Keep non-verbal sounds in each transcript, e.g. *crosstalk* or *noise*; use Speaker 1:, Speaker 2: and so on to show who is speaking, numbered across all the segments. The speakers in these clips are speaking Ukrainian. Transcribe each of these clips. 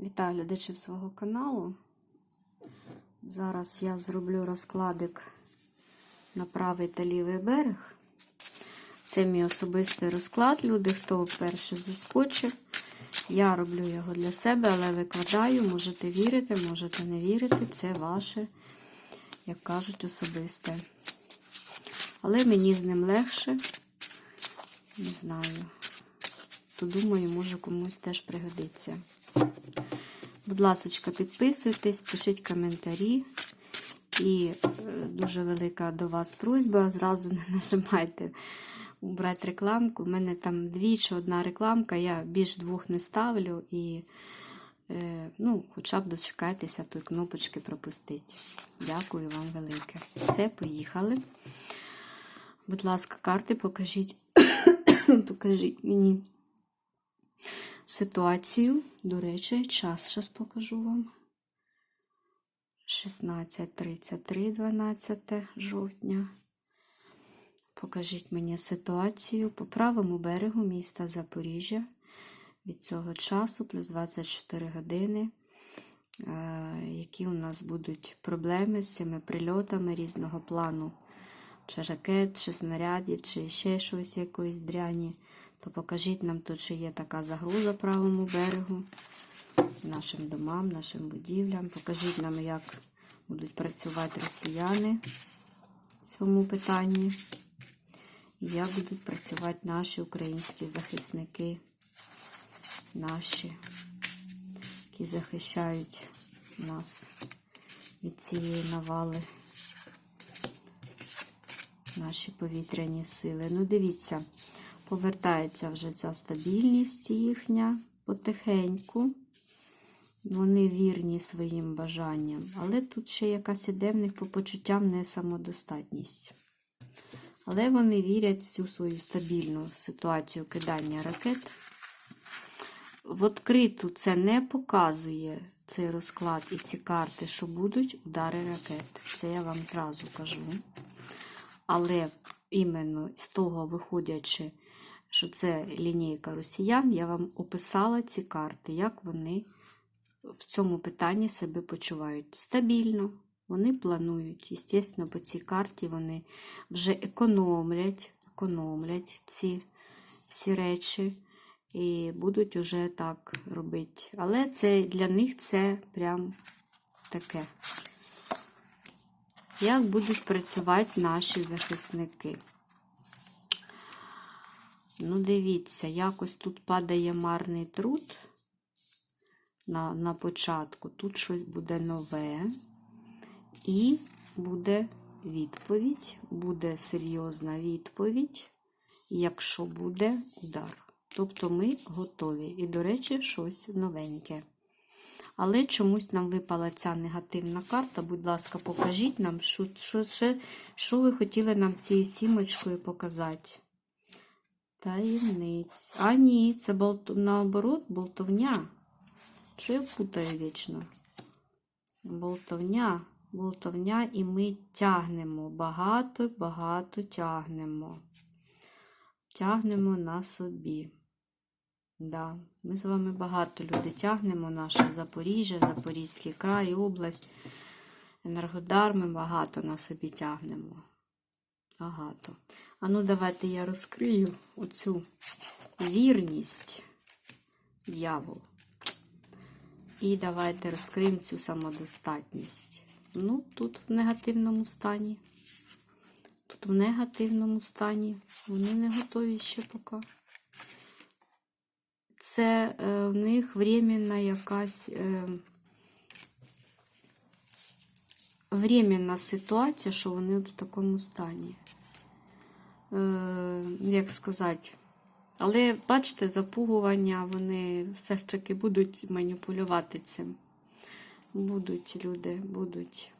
Speaker 1: Вітаю глядачів свого каналу. Зараз я зроблю розкладик на правий та лівий берег. Це мій особистий розклад. Люди, хто вперше заскочив. Я роблю його для себе, але викладаю. Можете вірити, можете не вірити. Це ваше, як кажуть, особисте. Але мені з ним легше. Не знаю. То думаю, може комусь теж пригодиться. Будь ласка, підписуйтесь, пишіть коментарі. І е, дуже велика до вас просьба. Зразу не *laughs* нажимайте убрати рекламку. У мене там дві чи одна рекламка, я більш двох не ставлю. І е, ну, хоча б дочекайтеся тої кнопочки пропустити. Дякую вам велике. Все, поїхали. Будь ласка, карти покажіть. *coughs* покажіть мені ситуацію. До речі, час зараз покажу вам. 16.33, 12 жовтня. Покажіть мені ситуацію по правому берегу міста Запоріжжя. Від цього часу плюс 24 години. Які у нас будуть проблеми з цими прильотами різного плану, чи ракет, чи снарядів, чи ще щось якоїсь дряні то покажіть нам тут, чи є така загроза правому берегу, нашим домам, нашим будівлям. Покажіть нам, як будуть працювати росіяни в цьому питанні. І як будуть працювати наші українські захисники, наші, які захищають нас від цієї навали. Наші повітряні сили. Ну, дивіться. Повертається вже ця стабільність їхня потихеньку. Вони вірні своїм бажанням. Але тут ще якась іде в них по почуттям не самодостатність. Але вони вірять всю свою стабільну ситуацію кидання ракет. В відкриту це не показує цей розклад і ці карти, що будуть удари ракет. Це я вам зразу кажу. Але іменно з того виходячи що це лінійка росіян, я вам описала ці карти, як вони в цьому питанні себе почувають. Стабільно, вони планують. Звісно, по цій карті вони вже економлять, економлять ці всі речі і будуть уже так робити. Але це для них це прям таке. Як будуть працювати наші захисники? Ну, дивіться, якось тут падає марний труд на, на початку. Тут щось буде нове. І буде відповідь, буде серйозна відповідь, якщо буде удар. Тобто ми готові. І, до речі, щось новеньке. Але чомусь нам випала ця негативна карта. Будь ласка, покажіть нам, що, що, що, ви хотіли нам цією сімочкою показати. Таємниць. А, ні, це болт... наоборот болтовня. Що я путаю вічно? Болтовня, болтовня, і ми тягнемо. Багато-багато тягнемо. Тягнемо на собі. Да, Ми з вами багато люди тягнемо. Наше Запоріжжя, Запорізький край, область, Енергодар. Ми багато на собі тягнемо. Багато. А ну, давайте я розкрию оцю вірність дьявол. І давайте розкриємо цю самодостатність. Ну, тут в негативному стані. Тут в негативному стані. Вони не готові ще поки. Це е, в них временна якась е, временна ситуація, що вони в такому стані. Е, як сказати. Але, бачите, запугування, вони все ж таки будуть маніпулювати цим. Будуть люди, будуть.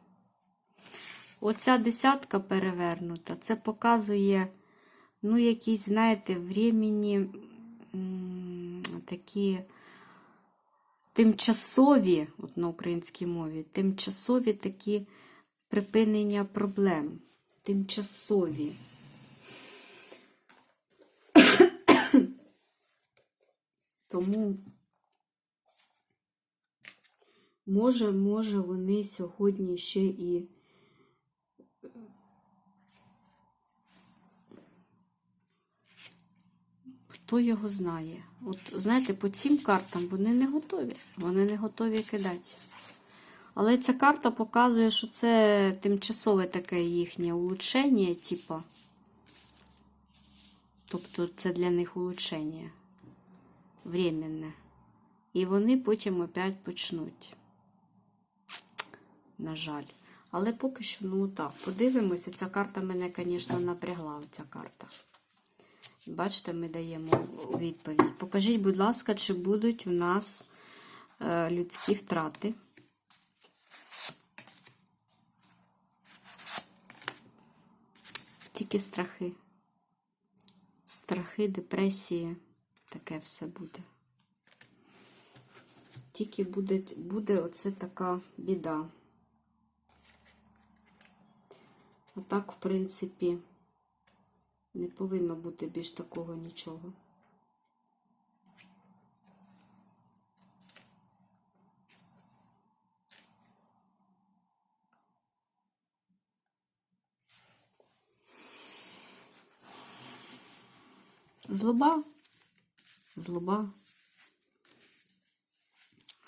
Speaker 1: Оця десятка перевернута, це показує, ну, якісь, знаєте, времені такі тимчасові, от на українській мові, тимчасові такі припинення проблем. Тимчасові. Тому Може, може, вони сьогодні ще і. Хто його знає? От знаєте, по цим картам вони не готові. Вони не готові кидати. Але ця карта показує, що це тимчасове таке їхнє улучшення, типа. Тобто це для них улучшення. Временне. І вони потім опять почнуть. На жаль. Але поки що, ну так, подивимося. Ця карта мене, звісно, напрягла. Ця карта. Бачите, ми даємо відповідь. Покажіть, будь ласка, чи будуть у нас е, людські втрати. Тільки страхи. Страхи, депресії, таке все буде. Тільки буде, буде оце така біда. Отак, в принципі, не повинно бути більш такого нічого. Злоба, злоба,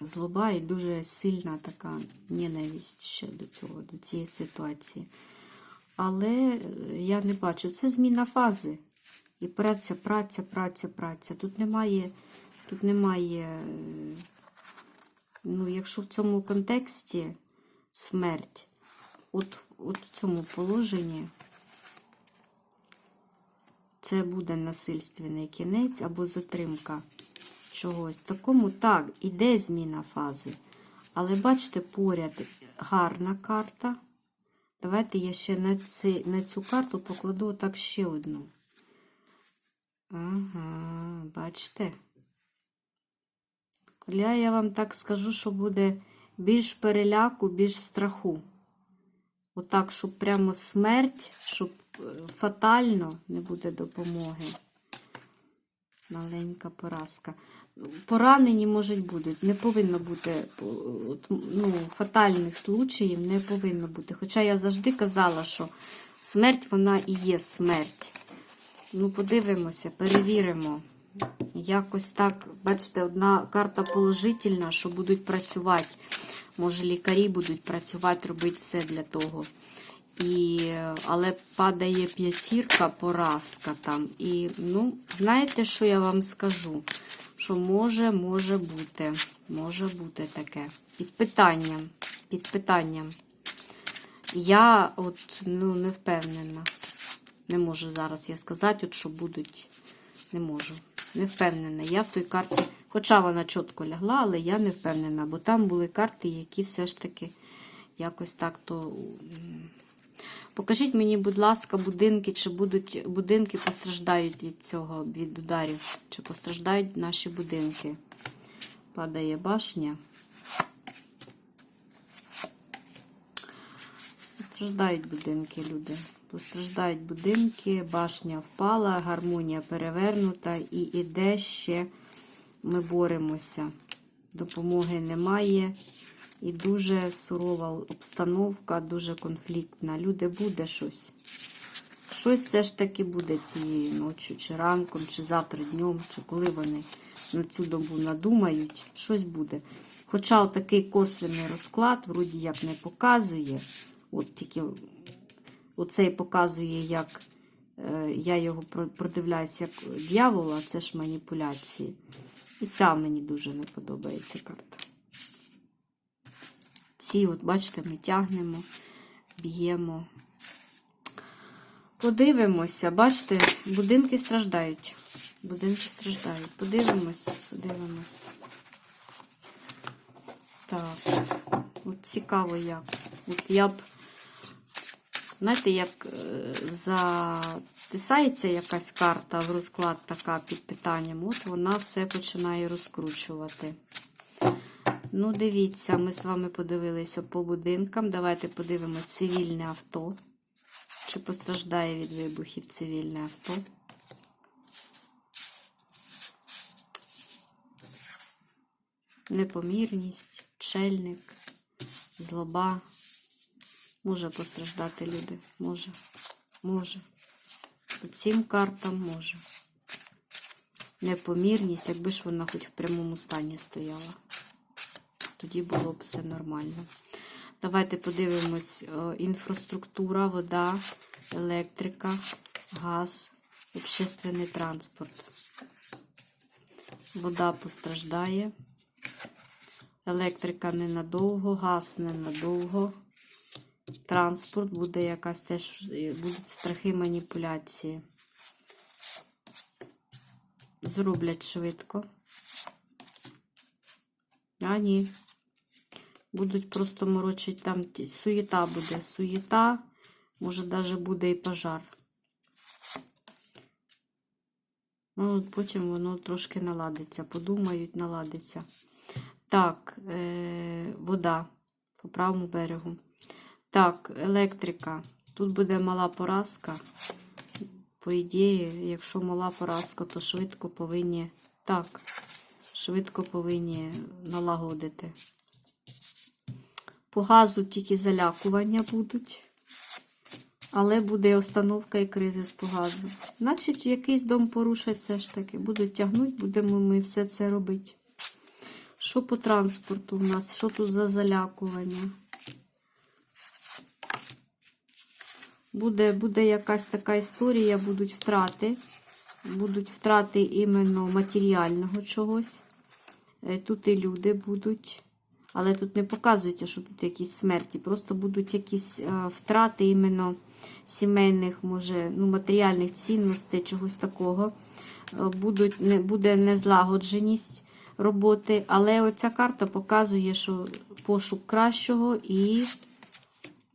Speaker 1: злоба і дуже сильна така ненависть ще до цього, до цієї ситуації. Але е, я не бачу, це зміна фази. І праця, праця, праця, праця. Тут немає, тут немає, е, ну, якщо в цьому контексті смерть, от, от в цьому положенні це буде насильственний кінець або затримка чогось. Такому так, іде зміна фази. Але бачите, поряд гарна карта. Давайте я ще на, ці, на цю карту покладу отак ще одну. Ага, бачите? Я, я вам так скажу, що буде більш переляку, більш страху. Отак, щоб прямо смерть, щоб фатально не буде допомоги. Маленька поразка. Поранені, можуть бути. Не повинно бути ну, фатальних случаїв не повинно бути. Хоча я завжди казала, що смерть вона і є смерть. Ну, подивимося, перевіримо. Якось так, бачите, одна карта положительна, що будуть працювати. Може, лікарі будуть працювати, робити все для того. І, Але падає п'ятірка, поразка там. І, ну, знаєте, що я вам скажу? Що може, може бути. Може бути таке. Під питанням. Під питанням. Я от, ну, не впевнена. Не можу зараз я сказати, от що будуть. Не можу. Не впевнена. Я в той карті, хоча вона чітко лягла, але я не впевнена, бо там були карти, які все ж таки якось так то. Покажіть мені, будь ласка, будинки, чи будуть будинки постраждають від цього, від ударів, чи постраждають наші будинки. Падає башня. Постраждають будинки, люди. Постраждають будинки, башня впала, гармонія перевернута і іде ще ми боремося. Допомоги немає. І дуже сурова обстановка, дуже конфліктна. Люди буде щось. Щось все ж таки буде цієї ночі, чи ранком, чи завтра днем, чи коли вони на цю добу надумають, щось буде. Хоча такий косвений розклад, вроді як не показує. От тільки оцей показує, як е, я його продивляюся як дьявола, це ж маніпуляції. І ця мені дуже не подобається карта ці, от, бачите, ми тягнемо, б'ємо. Подивимося, бачите, будинки страждають. Будинки страждають. Подивимось, подивимось. Так, от цікаво як. От я б, знаєте, як е, затисається якась карта в розклад така під питанням, от вона все починає розкручувати. Ну, дивіться, ми з вами подивилися по будинкам. Давайте подивимося цивільне авто. Чи постраждає від вибухів цивільне авто? непомірність, чельник, злоба. Може постраждати люди. Може. Може. По цим картам може. Непомірність, якби ж вона хоч в прямому стані стояла. Тоді було б все нормально. Давайте подивимось: е, інфраструктура, вода, електрика, газ, общественний транспорт. Вода постраждає. Електрика ненадовго, газ ненадовго. Транспорт буде якась теж, е, будуть страхи маніпуляції. Зроблять швидко. А ні. Будуть просто морочити там суєта буде. Суєта, може навіть буде і пожар. Ну, от потім воно трошки наладиться. Подумають, наладиться. Так, е- вода по правому берегу. Так, електрика. Тут буде мала поразка. По ідеї, якщо мала поразка, то швидко повинні. Так, швидко повинні налагодити. По газу тільки залякування будуть. Але буде остановка і кризис по газу. Значить, якийсь дом порушать все ж таки. Будуть тягнути, будемо ми все це робити. Що по транспорту у нас? Що тут за залякування? Буде, буде якась така історія, будуть втрати. Будуть втрати іменно матеріального чогось. Е, Тут і люди будуть. Але тут не показується, що тут якісь смерті. Просто будуть якісь е, втрати іменно сімейних, може, ну, матеріальних цінностей, чогось такого. Е, Будуть, не, буде незлагодженість роботи. Але оця карта показує, що пошук кращого і,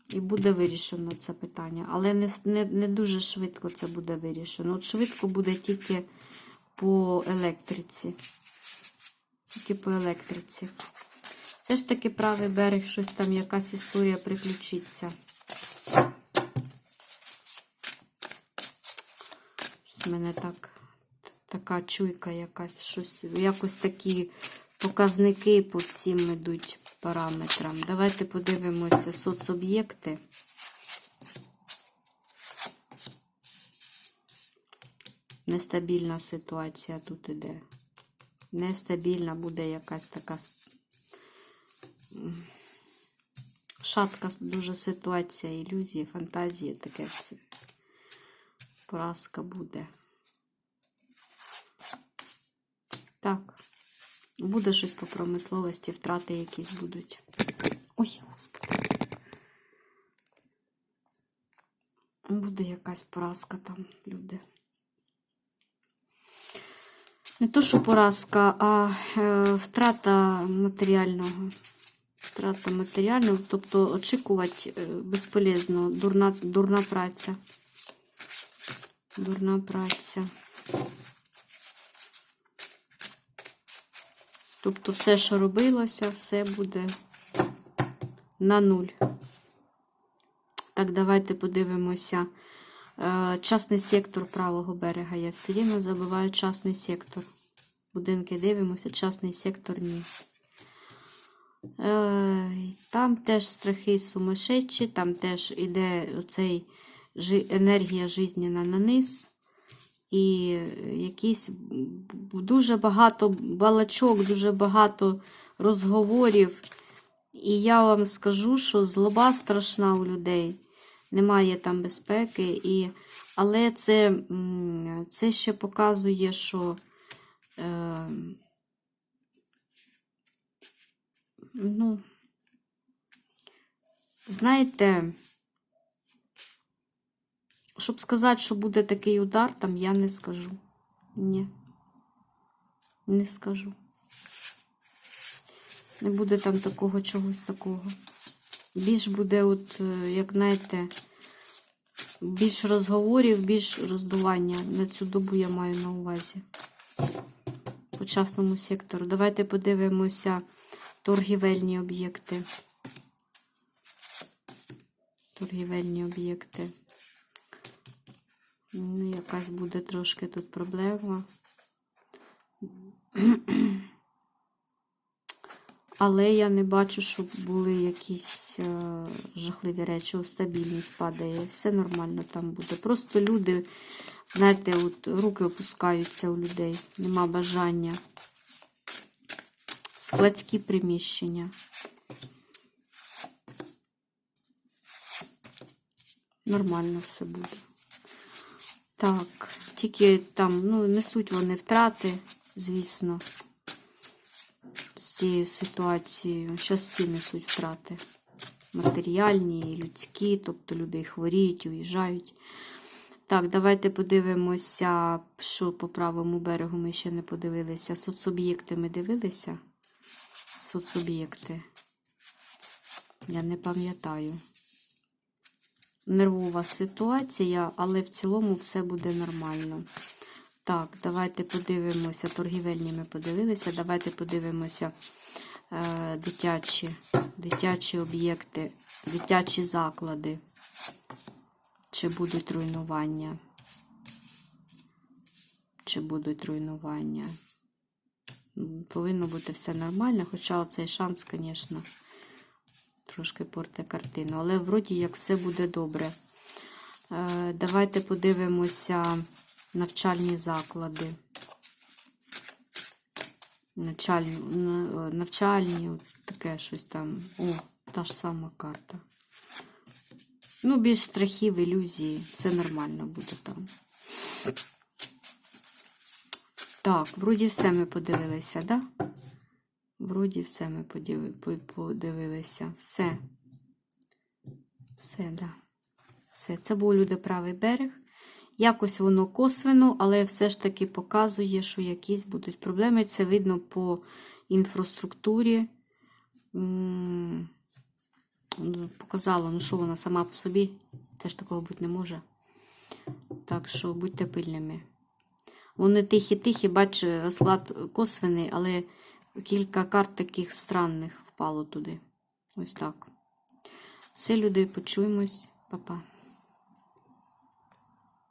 Speaker 1: і буде вирішено це питання. Але не, не, не дуже швидко це буде вирішено. От швидко буде тільки по електриці. Тільки по електриці. Все ж таки правий берег, щось там, якась історія приключиться. В мене так, така чуйка якась, щось, якось такі показники по всім йдуть параметрам. Давайте подивимося соцоб'єкти. Нестабільна ситуація тут іде. Нестабільна буде якась така шатка дуже ситуація, ілюзії, фантазії, таке все. Поразка буде. Так. Буде щось по промисловості, втрати якісь будуть. Ой, господи. Буде якась поразка там, люди. Не то, що поразка, а е, втрата матеріального. Втрата матеріального, тобто очікувати е, безполезно. Дурна, дурна праця. Дурна праця. Тобто все, що робилося, все буде на нуль. Так, давайте подивимося. Е, Частний сектор правого берега. Я все рівно забуваю частний сектор. Будинки дивимося, частний сектор ні. Е, Там теж страхи сумасшедші, там теж іде оцей енергія жизненна на низ. І якісь дуже багато балачок, дуже багато розговорів. І я вам скажу, що злоба страшна у людей. Немає там безпеки. І... Але це, це ще показує, що е, ну, знаєте, щоб сказати, що буде такий удар, там я не скажу. Ні. Не скажу. Не буде там такого чогось такого. Більш буде, от, е, як знаєте, більш розговорів, більш роздування. На цю добу я маю на увазі. По частному сектору. Давайте подивимося торгівельні об'єкти. Торгівельні об'єкти. Ну, якась буде трошки тут проблема. Але я не бачу, щоб були якісь е, жахливі речі. О, Стабільність падає. Все нормально там буде. Просто люди, знаєте, от руки опускаються у людей. Нема бажання. Складські приміщення. Нормально все буде. Так, тільки там, ну, несуть вони втрати, звісно, з цією ситуацією. Зараз всі несуть втрати. Матеріальні людські, тобто люди хворіють, уїжджають. Так, давайте подивимося, що по правому берегу ми ще не подивилися. Соцоб'єкти ми дивилися. Соцоб'єкти. Я не пам'ятаю. Нервова ситуація, але в цілому все буде нормально. Так, давайте подивимося. Торгівельні ми подивилися. Давайте подивимося е, дитячі, дитячі об'єкти, дитячі заклади. Чи будуть руйнування? Чи будуть руйнування? Повинно бути все нормально, хоча цей шанс, звісно, трошки порте картину. Але вроді як все буде добре. Е, Давайте подивимося навчальні заклади. Навчальні, навчальні, от таке щось там. О, та ж сама карта. Ну, більш страхів, ілюзії. Все нормально буде там. Так, вроді все ми подивилися, да? Вроді все ми подивилися. Все. Все, да. Все. Це був люди правий берег. Якось воно косвено, але все ж таки показує, що якісь будуть проблеми. Це видно по інфраструктурі. М, ну, що вона сама по собі. Це ж такого бути не може. Так що будьте пильними. Вони тихі-тихі, бач, розклад косвений, але кілька карт таких странних впало туди. Ось так. Все, люди, почуємось. Па-па.